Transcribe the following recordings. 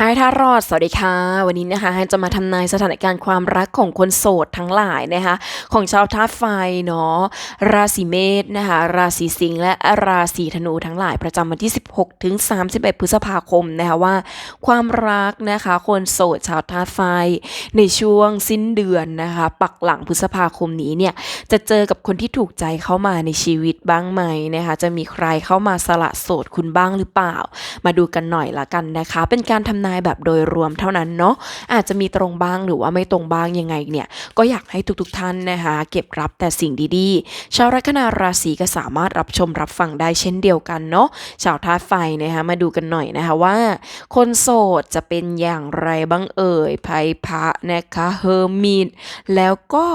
ฮายทารอด สวัสดีค่ะ วันนี้นะคะจะมาทำนายสถานการณ์ความรักของคนโสดทั้งหลายนะคะ ของชาวธาตุไฟเนาะ ราศีเมษนะคะ ราศีสิงห์และราศีธนูทั้งหลายประจำวันที่ 16 ถึง 31 พฤษภาคมนะคะว่า ความรักนะคะคนโสดชาวธาตุไฟ ในช่วงสิ้นเดือนนะคะ ปักหลังพฤษภาคมนี้เนี่ยจะเจอกับคนที่ถูกใจเข้ามาในชีวิตบ้างไหมนะคะ จะมีใครเข้ามาสละโสดคุณบ้างหรือเปล่า มาดูกันหน่อยละกันนะคะ เป็นการทำนายแบบโดยรวมเท่านั้นเนาะอาจจะมีตรงบ้างหรือว่าไม่ตรงบ้างยังไงเนี่ยก็อยากให้ทุกๆท่านนะคะเก็บรับแต่สิ่งดีๆ ชาวลัคนาราศีก็สามารถรับชมรับฟังได้เช่นเดียวกันเนาะชาวธาตุไฟนะคะมาดูกันหน่อยนะคะว่า คนโสดจะเป็นอย่างไรบ้างเอ่ยไพ่พระนะคะเฮอร์มิตแล้วก็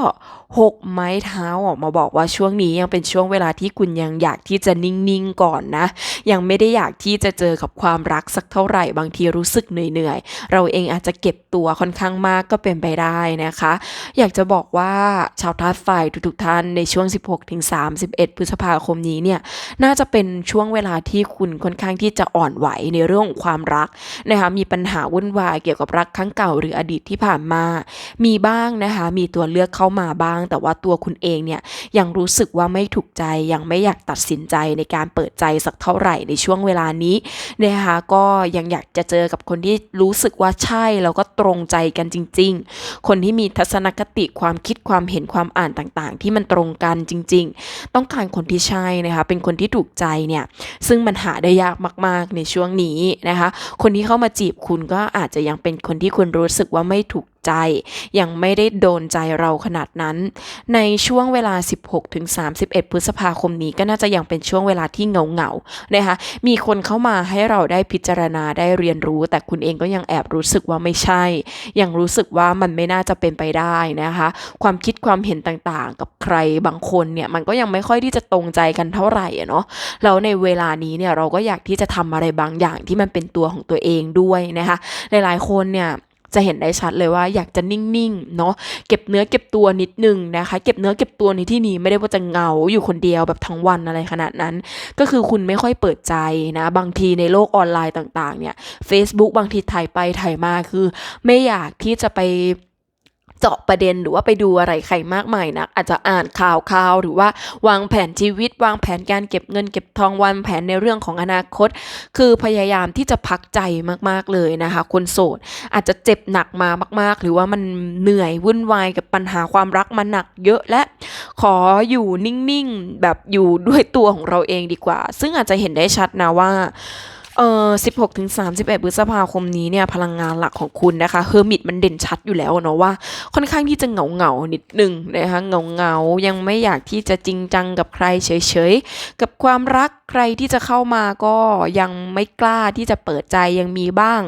หกไม้เท้าออกมาบอกว่าช่วงนี้ยังเป็นช่วงเวลาที่คุณยังอยากที่จะนิ่งๆก่อนนะ ยังไม่ได้อยากที่จะเจอกับความรักสักเท่าไหร่บางทีรู้สึกเหนื่อยๆ เราเองอาจจะเก็บตัวค่อนข้างมากก็เป็นไปได้นะคะ อยากจะบอกว่าชาวธาตุไฟทุกๆท่านในช่วง 16-31 พฤษภาคมนี้เนี่ยน่าจะเป็นช่วงเวลาที่คุณค่อนข้างที่จะอ่อนไหวในเรื่องของความรักนะคะมีปัญหาวุ่นวายเกี่ยวกับรักครั้งเก่าหรืออดีตที่ผ่านมา มีบ้างนะคะมีตัวเลือกเข้ามาบ้าง แต่ว่าตัวคุณเองเนี่ยยังรู้สึกว่าไม่ถูกใจยังไม่อยากตัดสินใจในการเปิดใจสักเท่าไหร่ในช่วงเวลานี้นะคะก็ยังอยากจะเจอกับคนที่รู้สึกว่าใช่แล้วก็ตรงใจกันจริง ๆ คนที่มีทัศนคติความคิดความเห็นความอ่านต่างๆ ที่มันตรงกันจริง ๆ ต้องการคนที่ใช่นะคะเป็นคนที่ถูกใจเนี่ยซึ่งมันหาได้ยากมาก ๆ ในช่วงนี้นะคะ คนที่เข้ามาจีบคุณก็อาจจะยังเป็นคนที่คุณรู้สึกว่าไม่ถูก ใจ ยังไม่ได้โดนใจเราขนาดนั้น ในช่วงเวลา 16ถึง31 พฤษภาคมนี้ก็น่าจะยังเป็นช่วงเวลาที่เหงานะคะมีคนเข้ามาให้เราได้พิจารณาได้เรียนรู้ แต่คุณเองก็ยังแอบรู้สึกว่าไม่ใช่ ยังรู้สึกว่ามันไม่น่าจะเป็นไปได้นะคะ ความคิดความเห็นต่างๆ กับใครบางคนเนี่ยมันก็ยังไม่ค่อยที่จะตรงใจกันเท่าไหร่อะเนาะแล้วในเวลานี้เนี่ยเราก็อยากที่จะทำอะไรบางอย่างที่มันเป็นตัวของตัวเองด้วยนะคะหลายๆคนเนี่ย จะเห็นได้ชัดเลยว่าอยากจะนิ่งๆเนาะเก็บเนื้อเก็บตัวนิดนึงนะคะ เก็บเนื้อเก็บตัวในที่นี้ไม่ได้ว่าจะเหงาอยู่คนเดียวแบบทั้งวันอะไรขนาดนั้น ก็คือคุณไม่ค่อยเปิดใจนะ บางทีในโลกออนไลน์ต่างๆเนี่ย Facebook บางทีถ่ายไปถ่ายมาคือ ไม่อยากที่จะไป เจาะประเด็นหรือว่าไปดูอะไรใครมากมายนะอาจจะอ่านข่าวข่าวหรือว่าวางแผนชีวิต วางแผนการเก็บเงินเก็บทองวางแผนในเรื่องของอนาคต คือพยายามที่จะพักใจมากๆเลยนะคะ คนโสดอาจจะเจ็บหนักมามาก ๆ หรือว่ามันเหนื่อยวุ่นวายกับปัญหาความรักมาหนักเยอะและขออยู่นิ่งๆแบบอยู่ด้วยตัวของเราเองดีกว่า ซึ่งอาจจะเห็นได้ชัดนะว่า เออ16ถึง31พฤษภาคมนี้เนี่ยพลังงานหลักของคุณนะคะเฮอร์มิตมันเด่นชัดอยู่แล้วเนาะว่า ค่อนข้างที่จะเหงาเหงานิดนึงนะคะเหงาเหงายังไม่อยากที่จะจริงจังกับใครเฉยๆ กับความรักใครที่จะเข้ามาก็ยังไม่กล้าที่จะเปิดใจยังมีบ้าง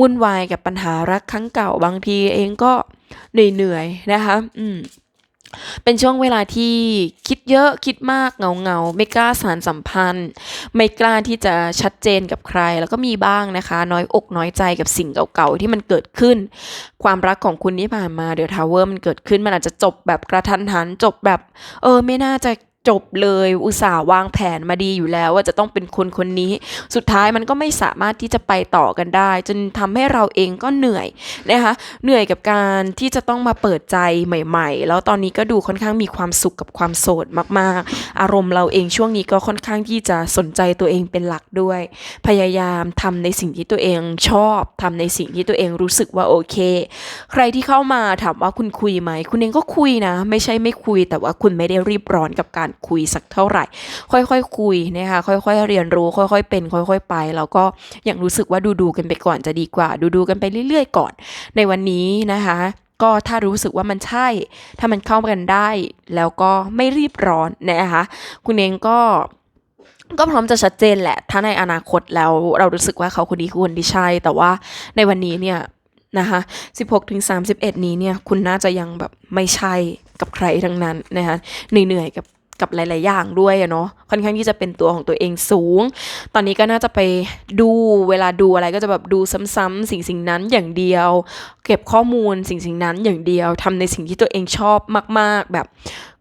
วุ่นวายกับปัญหารักครั้งเก่าบางทีเองก็เหนื่อยๆนะคะ อืม เป็นช่วงเวลาที่คิดเยอะคิดมากเงาเงาไม่กล้าสารสัมพันธ์ ไม่กล้าที่จะชัดเจนกับใคร แล้วก็มีบ้างนะคะ น้อยอกน้อยใจกับสิ่งเก่าๆที่มันเกิดขึ้น ความรักของคุณที่ผ่านมาเดี๋ยวทาวเวอร์มันเกิดขึ้นมันอาจจะจบแบบกระทันหันจบแบบ เออไม่น่าจะ จบเลยอุตส่าห์วางแผนมาดีอยู่แล้ว ว่าจะต้องเป็นคนคนนี้ สุดท้ายมันก็ไม่สามารถที่จะไปต่อกันได้ จนทำให้เราเองก็เหนื่อยนะคะเหนื่อยกับการที่จะต้องมาเปิดใจใหม่ ๆ แล้วตอนนี้ก็ดูค่อนข้างมีความสุขกับความโสดมากๆ อารมณ์เราเองช่วงนี้ก็ค่อนข้างที่จะสนใจตัวเองเป็นหลักด้วย พยายามทำในสิ่งที่ตัวเองชอบทำในสิ่งที่ตัวเองรู้สึกว่าโอเค ใครที่เข้ามาถามว่าคุณคุยไหม คุณเองก็คุยนะ ไม่ใช่ไม่คุยแต่ว่าคุณไม่ได้รีบร้อนกับการคุยสักเท่าไหร่ ค่อยๆคคุยนะคะค่อยๆเรียนรู้ ค่อยๆเป็น ค่อย ๆ ไป แล้วก็ยังรู้สึกว่าดูๆกันไปก่อนจะดีกว่า ดูๆกันไปเรื่อย ๆ ก่อน ในวันนี้นะคะก็ถ้ารู้สึกว่ามันใช่ ถ้ามันเข้ากันได้ แล้วก็ไม่รีบร้อนนะคะคุณเองก็ก็พร้อมจะชัดเจนแหละ ถ้าในอนาคตแล้วเรารู้สึกว่าเขาคนนี้คือคนที่ใช่ แต่ว่าในวันนี้เนี่ยนะคะ16ถึง31 นี้เนี่ย คุณน่าจะยังแบบไม่ใช่กับใครทั้งนั้นนะคะเหนื่อยๆกับ กับหลาย ๆ อย่างด้วยอะเนาะค่อนข้างที่จะเป็นตัวของตัวเองสูง ตอนนี้ก็น่าจะไปดูเวลาดูอะไรก็จะแบบดูซ้ำๆสิ่งสิ่งนั้นอย่างเดียว เก็บข้อมูลสิ่งสิ่งนั้นอย่างเดียวทำในสิ่งที่ตัวเองชอบมาก ๆ แบบ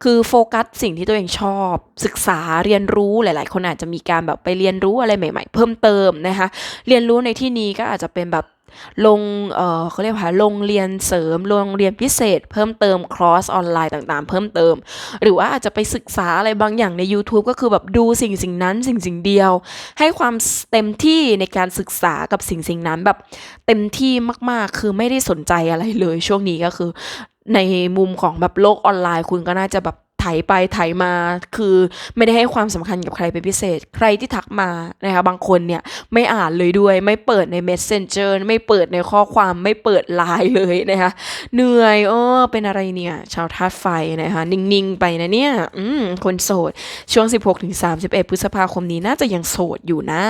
คือโฟกัสสิ่งที่ตัวเองชอบ ศึกษาเรียนรู้หลาย ๆ คนอาจจะมีการแบบไปเรียนรู้อะไรใหม่ ๆ เพิ่มเติมนะคะเรียนรู้ในที่นี้ก็อาจจะเป็นแบบ ลงเออเขาเรียกว่าลงเรียนเสริมลงเรียนพิเศษ เพิ่มเติมคลอสออนไลน์ต่างๆ เพิ่มเติม หรือว่าอาจจะไปศึกษาอะไรบางอย่างใน YouTube ก็คือแบบดูสิ่งสิ่งนั้นสิ่งสิ่งเดียว ให้ความเต็มที่ในการศึกษากับสิ่งสิ่งนั้นแบบเต็มที่มากๆ คือไม่ได้สนใจอะไรเลย ช่วงนี้ก็คือในมุมของแบบโลกออนไลน์คุณก็น่าจะแบบ ไถไปไถมา คือไม่ได้ให้ความสำคัญกับใครเป็นพิเศษ ใครที่ทักมานะคะบางคนเนี่ยไม่อ่านเลยด้วย ไม่เปิดใน Messenger ไม่เปิดในข้อความไม่เปิดไลน์เลยนะคะเหนื่อยเออเป็นอะไรเนี่ยชาวธาตุไฟนะคะนิ่งๆไปนะเนี่ยอืมคนโสดช่วง 16-31 พฤษภาคมนี้น่าจะยังโสดอยู่นะ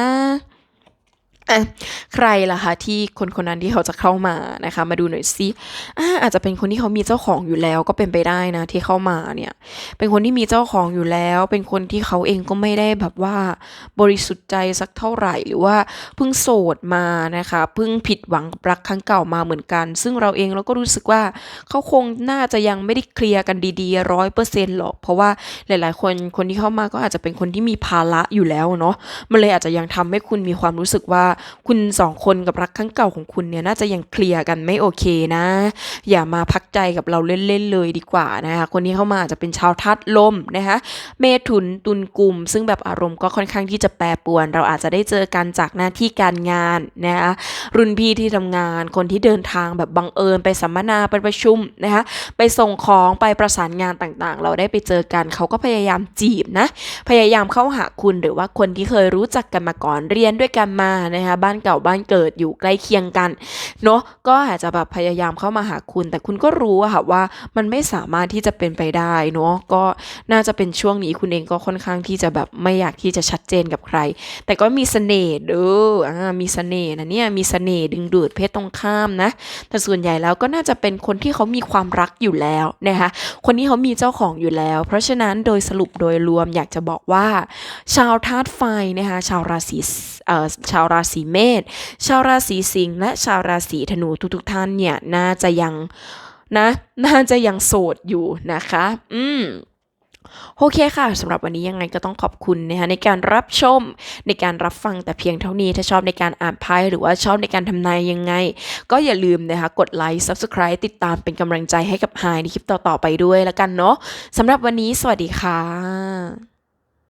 ใครล่ะคะที่คนคนนั้นที่เขาจะเข้ามานะคะ มาดูหน่อยสิอาอาจจะเป็นคนที่เขามีเจ้าของอยู่แล้วก็เป็นไปได้นะที่เข้ามาเนี่ย เป็นคนที่มีเจ้าของอยู่แล้ว เป็นคนที่เขาเองก็ไม่ได้แบบว่า บริสุทธิ์ใจสักเท่าไหร่หรือว่าเพิ่งโสดมานะคะเพิ่งผิดหวังรักครั้งเก่ามาเหมือนกัน ซึ่งเราเองเราก็รู้สึกว่าเขาคงน่าจะยังไม่ได้เคลียร์กันดีๆร้อยเปอร์เซ็นต์หรอกเพราะว่าหลายๆ คนคนที่เข้ามาก็อาจจะเป็นคนที่มีภาระอยู่แล้วเนาะมันเลยอาจจะยังทำให้คุณมีความรู้สึกว่าคุณสองคนกับรักครั้งเก่าของคุณเนี่ยน่าจะยังเคลียร์กันไม่โอเคนะ อย่ามาพักใจกับเราเล่นๆเลยดีกว่านะคะคนที่เข้ามาอาจจะเป็นชาวธาตุลมนะคะเมถุนตุลกลุ่ม ซึ่งแบบอารมณ์ก็ค่อนข้างที่จะแปรปรวน เราอาจจะได้เจอกันจากหน้าที่การงานนะคะรุ่นพี่ที่ทำงานคนที่เดินทางแบบบังเอิญไปสัมมนาไปประชุมนะคะไปส่งของไปประสานงานต่างๆ เราได้ไปเจอกันเขาก็พยายามจีบนะพยายามเข้าหาคุณหรือว่าคนที่เคยรู้จักกันมาก่อนเรียนด้วยกันมานะคะบ้านเก่าบ้านเกิดอยู่ใกล้เคียงกันเนาะก็อาจจะแบบพยายามเข้ามาหาคุณ แต่คุณก็รู้อะค่ะว่ามันไม่สามารถที่จะเป็นไปได้เนาะก็น่าจะเป็นช่วงนี้คุณเองก็ค่อนข้างที่จะแบบไม่อยากที่จะชัดเจนกับใคร แต่ก็มีเสน่ห์เด้ออ่ามีเสน่ห์นะเนี่ยมีเสน่ห์ดึงดูดเพศตรงข้ามนะ แต่ส่วนใหญ่แล้วก็น่าจะเป็นคนที่เขามีความรักอยู่แล้วนะคะคนที่เขามีเจ้าของอยู่แล้ว เพราะฉะนั้นโดยสรุปโดยรวมอยากจะบอกว่า ชาวธาตุไฟนะคะชาวราศีชาวราศีเมษชาวราศีสิงห์และชาวราศีธนูทุกๆท่านเนี่ยน่าจะยังนะน่าจะยังโสดอยู่นะคะ อืมโอเคค่ะสำหรับวันนี้ยังไงก็ต้องขอบคุณนะคะในการรับชมในการรับฟังแต่เพียงเท่านี้ถ้าชอบในการอ่านไพ่หรือว่าชอบในการทำนายยังไง ก็อย่าลืมนะคะกดไลค์ Subscribe ติดตามเป็นกำลังใจให้กับไฮในคลิปต่อๆไปด้วยแล้วกันเนาะสำหรับวันนี้สวัสดีค่ะ